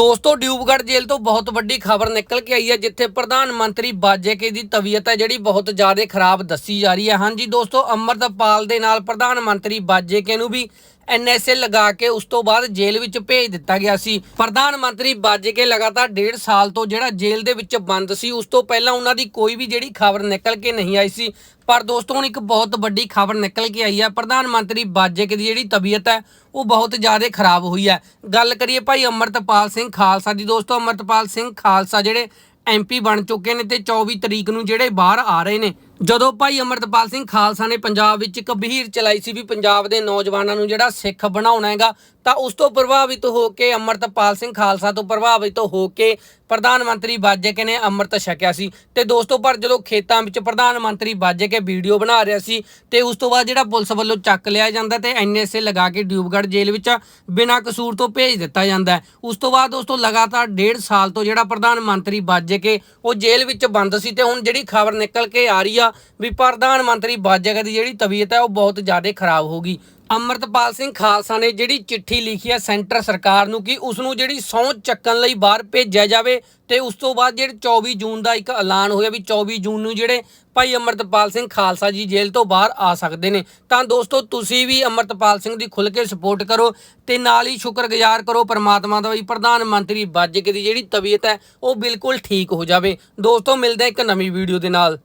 ਦੋਸਤੋ, ਡਿਊਬਗੜ੍ਹ ਜੇਲ੍ਹ ਤੋਂ ਬਹੁਤ ਵੱਡੀ ਖਬਰ ਨਿਕਲ ਕੇ ਆਈ ਹੈ, ਜਿੱਥੇ ਪ੍ਰਧਾਨ ਮੰਤਰੀ ਬਾਜੇਕੇ ਦੀ ਤਬੀਅਤ ਹੈ, ਜਿਹੜੀ ਬਹੁਤ ਜ਼ਿਆਦਾ ਖਰਾਬ ਦੱਸੀ ਜਾ ਰਹੀ ਹੈ। ਹਾਂਜੀ ਦੋਸਤੋ, ਅਮਰਤਪਾਲ ਦੇ ਨਾਲ ਪ੍ਰਧਾਨ ਮੰਤਰੀ ਬਾਜੇਕੇ ਨੂੰ ਵੀ ਐਨਐਸਏ ਲਗਾ ਕੇ ਉਸ ਤੋਂ ਬਾਅਦ ਜੇਲ੍ਹ ਵਿੱਚ ਭੇਜ ਦਿੱਤਾ ਗਿਆ ਸੀ। ਪ੍ਰਧਾਨ ਮੰਤਰੀ ਬਾਜੇਕੇ ਲਗਾਤਾਰ ਡੇਢ ਸਾਲ ਤੋਂ ਜਿਹੜਾ ਜੇਲ੍ਹ ਦੇ ਵਿੱਚ ਬੰਦ ਸੀ, ਉਸ ਤੋਂ ਪਹਿਲਾਂ ਉਹਨਾਂ ਦੀ ਕੋਈ ਵੀ ਜਿਹੜੀ ਖਬਰ ਨਿਕਲ ਕੇ ਨਹੀਂ ਆਈ ਸੀ। ਪਰ ਦੋਸਤੋ, ਹੁਣ ਇੱਕ ਬਹੁਤ ਵੱਡੀ ਖਬਰ ਨਿਕਲ ਕੇ ਆਈ ਹੈ। ਪ੍ਰਧਾਨ ਮੰਤਰੀ ਬਾਜੇਕੇ ਦੀ ਜਿਹੜੀ ਤਬੀਅਤ ਹੈ, ਉਹ ਬਹੁਤ ਜ਼ਿਆਦਾ ਖਰਾਬ ਹੋਈ ਹੈ। ਗੱਲ ਕਰੀਏ ਭਾਈ ਅਮਰਤਪਾਲ ਸਿੰਘ ਖਾਲਸਾ ਦੀ। ਦੋਸਤੋ, ਅਮਰਤਪਾਲ ਸਿੰਘ ਖਾਲਸਾ ਜਿਹੜੇ ਐਮਪੀ ਬਣ ਚੁੱਕੇ ਨੇ ਤੇ 24 ਤਰੀਕ ਨੂੰ ਜਿਹੜੇ ਬਾਹਰ ਆ ਰਹੇ ਨੇ। ਜਦੋਂ ਭਾਈ ਅਮਰਤਪਾਲ ਸਿੰਘ ਖਾਲਸਾ ਨੇ ਪੰਜਾਬ ਵਿੱਚ ਇੱਕ ਬਹੀਰ ਚਲਾਈ ਸੀ ਵੀ ਪੰਜਾਬ ਦੇ ਨੌਜਵਾਨਾਂ ਨੂੰ ਜਿਹੜਾ ਸਿੱਖ ਬਣਾਉਣਾ ਹੈਗਾ, ਤਾਂ ਉਸ ਤੋਂ ਪ੍ਰਭਾਵਿਤ ਹੋ ਕੇ ਅਮਰਤਪਾਲ ਸਿੰਘ ਖਾਲਸਾ ਤੋਂ ਪ੍ਰਭਾਵਿਤ ਹੋ ਕੇ ਪ੍ਰਧਾਨ ਮੰਤਰੀ ਬਾਜੇਕੇ ਨੇ ਅੰਮ੍ਰਿਤ ਛਕਿਆ ਸੀ। ਤੇ ਦੋਸਤੋ, ਪਰ ਜਦੋਂ ਖੇਤਾਂ ਵਿੱਚ ਪ੍ਰਧਾਨ ਮੰਤਰੀ ਬਾਜੇਕੇ ਵੀਡੀਓ ਬਣਾ ਰਿਹਾ ਸੀ, ਤੇ ਉਸ ਤੋਂ ਬਾਅਦ ਜਿਹੜਾ ਪੁਲਿਸ ਵੱਲੋਂ ਚੱਕ ਲਿਆ ਜਾਂਦਾ ਤੇ ਐਨਐਸਏ ਲਗਾ ਕੇ ਡਿਊਬਗੜ੍ਹ ਜੇਲ੍ਹ ਵਿੱਚ ਬਿਨਾਂ ਕਸੂਰ ਤੋਂ ਭੇਜ ਦਿੱਤਾ ਜਾਂਦਾ ਉਸ ਤੋਂ ਬਾਅਦ ਦੋਸਤੋ, ਲਗਾਤਾਰ ਡੇਢ ਸਾਲ ਤੋਂ ਜਿਹੜਾ ਪ੍ਰਧਾਨ ਮੰਤਰੀ ਬਾਜੇਕੇ ਉਹ ਜੇਲ੍ਹ ਵਿੱਚ ਬੰਦ ਸੀ ਤੇ ਹੁਣ ਜਿਹੜੀ ਖਬਰ ਨਿਕਲ ਕੇ ਆ ਰਹੀ ਆ ਵੀ ਪ੍ਰਧਾਨ ਮੰਤਰੀ ਬਾਜੇਕੇ ਦੀ ਜਿਹੜੀ ਤਬੀਅਤ ਹੈ ਉਹ ਬਹੁਤ ਜ਼ਿਆਦਾ ਖਰਾਬ ਹੋ ਗਈ। ਅਮਰਤਪਾਲ ਸਿੰਘ ਖਾਲਸਾ ਨੇ ਜਿਹੜੀ ਚਿੱਠੀ ਲਿਖੀ ਹੈ ਸੈਂਟਰ ਸਰਕਾਰ ਨੂੰ ਕਿ ਉਸ ਨੂੰ ਜਿਹੜੀ ਸਹੁੰ ਚੱਕਣ ਲਈ ਬਾਹਰ ਭੇਜਿਆ ਜਾਵੇ ਤੇ ਉਸ ਤੋਂ ਬਾਅਦ ਜਿਹੜੇ 24 ਜੂਨ ਦਾ ਇੱਕ ਐਲਾਨ ਹੋਇਆ ਵੀ 24 ਜੂਨ ਨੂੰ ਜਿਹੜੇ ਭਾਈ ਅਮਰਤਪਾਲ ਸਿੰਘ ਖਾਲਸਾ ਜੀ ਜੇਲ੍ਹ ਤੋਂ ਬਾਹਰ ਆ ਸਕਦੇ ਨੇ। ਤਾਂ ਦੋਸਤੋ, ਤੁਸੀਂ ਵੀ ਅਮਰਤਪਾਲ ਸਿੰਘ ਦੀ ਖੁੱਲ੍ਹ ਕੇ ਸਪੋਰਟ ਕਰੋ ਤੇ ਨਾਲ ਹੀ ਸ਼ੁਕਰਗੁਜ਼ਾਰ ਕਰੋ ਪਰਮਾਤਮਾ ਦਾ ਵੀ ਪ੍ਰਧਾਨ ਮੰਤਰੀ ਬਾਜਕੇ ਦੀ ਜਿਹੜੀ ਤਬੀਅਤ ਹੈ ਉਹ ਬਿਲਕੁਲ ਠੀਕ ਹੋ ਜਾਵੇ। ਦੋਸਤੋ, ਮਿਲਦੇ ਇੱਕ ਨਵੀਂ ਵੀਡੀਓ ਦੇ ਨਾਲ।